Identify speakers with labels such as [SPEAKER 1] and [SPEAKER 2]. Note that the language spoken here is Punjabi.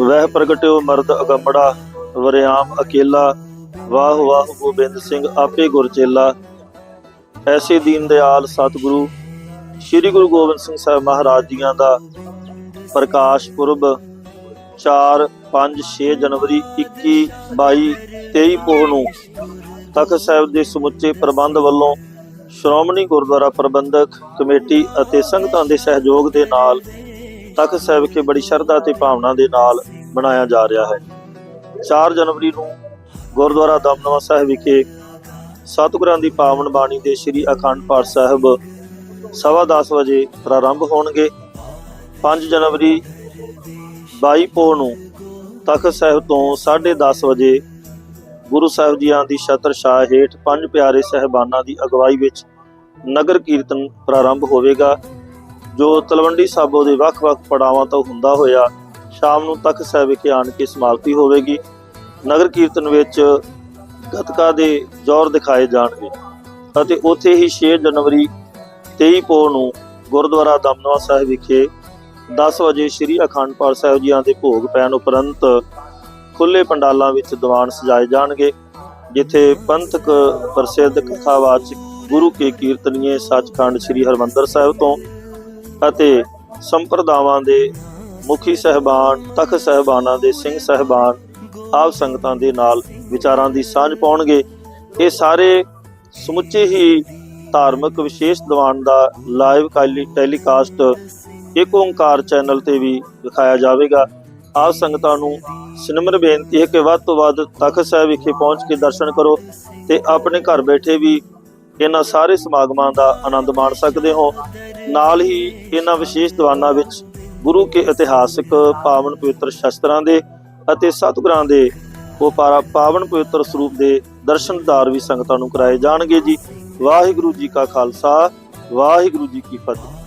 [SPEAKER 1] ਵਹਿ ਪ੍ਰਗਟਿਓ ਮਰਦ ਅਗੰਮੜਾ, ਵਰਿਆਮ ਅਕੇਲਾ, ਵਾਹ ਵਾਹ ਗੋਬਿੰਦ ਸਿੰਘ ਆਪੇ ਗੁਰ ਚੇਲਾ। ਐਸੇ ਦੀਨ ਦਿਆਲ ਸਤਿਗੁਰੂ, ਸ੍ਰੀ ਗੁਰੂ ਗੋਬਿੰਦ ਸਿੰਘ ਸਾਹਿਬ ਮਹਾਰਾਜ ਜੀਆਂ ਦਾ ਪ੍ਰਕਾਸ਼ ਪੁਰਬ 4 5 6 ਜਨਵਰੀ 21 22 23 ਪੋਹ ਨੂੰ ਤਖਤ ਸਾਹਿਬ ਦੇ ਸਮੁੱਚੇ ਪ੍ਰਬੰਧ ਵੱਲੋਂ ਸ਼੍ਰੋਮਣੀ ਗੁਰਦੁਆਰਾ ਪ੍ਰਬੰਧਕ ਕਮੇਟੀ ਅਤੇ ਸੰਗਤਾਂ ਦੇ ਸਹਿਯੋਗ ਦੇ ਨਾਲ ਤਖਤ ਸਾਹਿਬ ਕੇ ਬੜੀ ਸ਼ਰਧਾ ਤੇ ਭਾਵਨਾ ਦੇ ਨਾਲ ਬਣਾਇਆ ਜਾ ਰਿਹਾ ਹੈ। 4 ਜਨਵਰੀ ਨੂੰ ਗੁਰਦੁਆਰਾ ਦਮਦਮਾ ਸਾਹਿਬ ਵਿਖੇ ਸਤਿਗੁਰਾਂ ਦੀ ਪਾਵਨ ਬਾਣੀ ਦੇ ਸ੍ਰੀ ਅਖੰਡ ਪਾਠ ਸਾਹਿਬ ਸਵਾ ਦਸ ਵਜੇ ਪ੍ਰਾਰੰਭ ਹੋਣਗੇ। 5 ਜਨਵਰੀ 22 ਪੋਹ ਨੂੰ ਤਖਤ ਸਾਹਿਬ ਤੋਂ 10:30 ਵਜੇ ਗੁਰੂ ਸਾਹਿਬ ਜੀਆਂ ਦੀ ਛਤਰ ਛਾਇਆ ਹੇਠ ਪੰਜ ਪਿਆਰੇ ਸਹਿਬਾਨਾਂ ਦੀ ਅਗਵਾਈ ਵਿੱਚ ਨਗਰ ਕੀਰਤਨ ਪ੍ਰਾਰੰਭ ਹੋਵੇਗਾ। ਜੋ ਤਲਵੰਡੀ ਸਾਬੋ ਦੇ ਵੱਖ-ਵੱਖ ਪੜਾਵਾਂ ਤੋਂ ਹੁੰਦਾ ਹੋਇਆ ਸ਼ਾਮ ਨੂੰ ਤਖਤ ਸਾਹਿਬ ਵਿਖੇ ਆਣ ਕੇ ਸਮਾਪਤੀ ਹੋਵੇਗੀ। ਨਗਰ ਕੀਰਤਨ ਵਿੱਚ ਗਤਕਾ ਦੇ ਜ਼ੋਰ ਦਿਖਾਏ ਜਾਣਗੇ ਅਤੇ ਉੱਥੇ ਹੀ 6 ਜਨਵਰੀ 23 ਪੋ ਨੂੰ ਗੁਰਦੁਆਰਾ ਦਮਦਮਾ ਸਾਹਿਬ ਵਿਖੇ 10 ਵਜੇ ਸ੍ਰੀ ਅਖੰਡ ਪਾਠ ਸਾਹਿਬ ਜੀਆਂ ਦੇ ਭੋਗ ਪੈਣ ਉਪਰੰਤ ਖੁੱਲੇ ਪੰਡਾਲਾਂ ਵਿੱਚ ਦੀਵਾਨ ਸਜਾਏ ਜਾਣਗੇ, ਜਿੱਥੇ ਪੰਥਕ ਪ੍ਰਸਿੱਧ ਕਥਾਵਾਚਕ ਗੁਰੂ ਕੇ ਕੀਰਤਨੀਏ ਸੱਚਖੰਡ ਸ੍ਰੀ ਹਰਮੰਦਰ ਸਾਹਿਬ ਤੋਂ ਅਤੇ ਸੰਪਰਦਾਵਾਂ ਦੇ ਮੁਖੀ ਸਹਿਬਾਨ, ਤਖਤ ਸਹਿਬਾਨਾਂ ਦੇ ਸਿੰਘ ਸਹਿਬਾਨ ਆਪ ਸੰਗਤਾਂ ਦੇ ਨਾਲ ਵਿਚਾਰਾਂ ਦੀ ਸਾਂਝ ਪਾਉਣਗੇ। ਇਹ ਸਾਰੇ ਸਮੁੱਚੇ ਹੀ ਧਾਰਮਿਕ ਵਿਸ਼ੇਸ਼ ਦੀਵਾਨ ਦਾ ਲਾਈਵ ਟੈਲੀਕਾਸਟ ਇੱਕ ਓੰਕਾਰ ਚੈਨਲ ਤੇ ਵੀ ਦਿਖਾਇਆ ਜਾਵੇਗਾ। ਆਪ ਸੰਗਤਾਂ ਨੂੰ ਸਿਨਮਰ ਬੇਨਤੀ ਹੈ ਕਿ ਵੱਧ ਤੋਂ ਵੱਧ ਤਖਤ ਸਾਹਿਬ ਵਿਖੇ ਪਹੁੰਚ ਕੇ ਦਰਸ਼ਨ ਕਰੋ ਤੇ ਆਪਣੇ ਘਰ ਬੈਠੇ ਵੀ ਇਹਨਾਂ ਸਾਰੇ ਸਮਾਗਮਾਂ ਦਾ ਆਨੰਦ ਮਾਣ ਸਕਦੇ ਹੋ। ਨਾਲ ਹੀ ਇਹਨਾਂ ਵਿਸ਼ੇਸ਼ ਦੀਵਾਨਾਂ ਵਿੱਚ ਗੁਰੂ ਕੇ ਇਤਿਹਾਸਕ ਪਾਵਨ ਪਵਿੱਤਰ ਸ਼ਸਤਰਾਂ ਦੇ ਅਤੇ ਸਤਿਗੁਰਾਂ ਦੇ ਉਹ ਪਾਰਾ ਪਾਵਨ ਪਵਿੱਤਰ ਸਰੂਪ ਦੇ ਦਰਸ਼ਨਦਾਰ ਵੀ ਸੰਗਤਾਂ ਨੂੰ ਕਰਾਏ ਜਾਣਗੇ ਜੀ। ਵਾਹਿਗੁਰੂ ਜੀ ਕਾ ਖਾਲਸਾ, ਵਾਹਿਗੁਰੂ ਜੀ ਕੀ ਫਤਿਹ।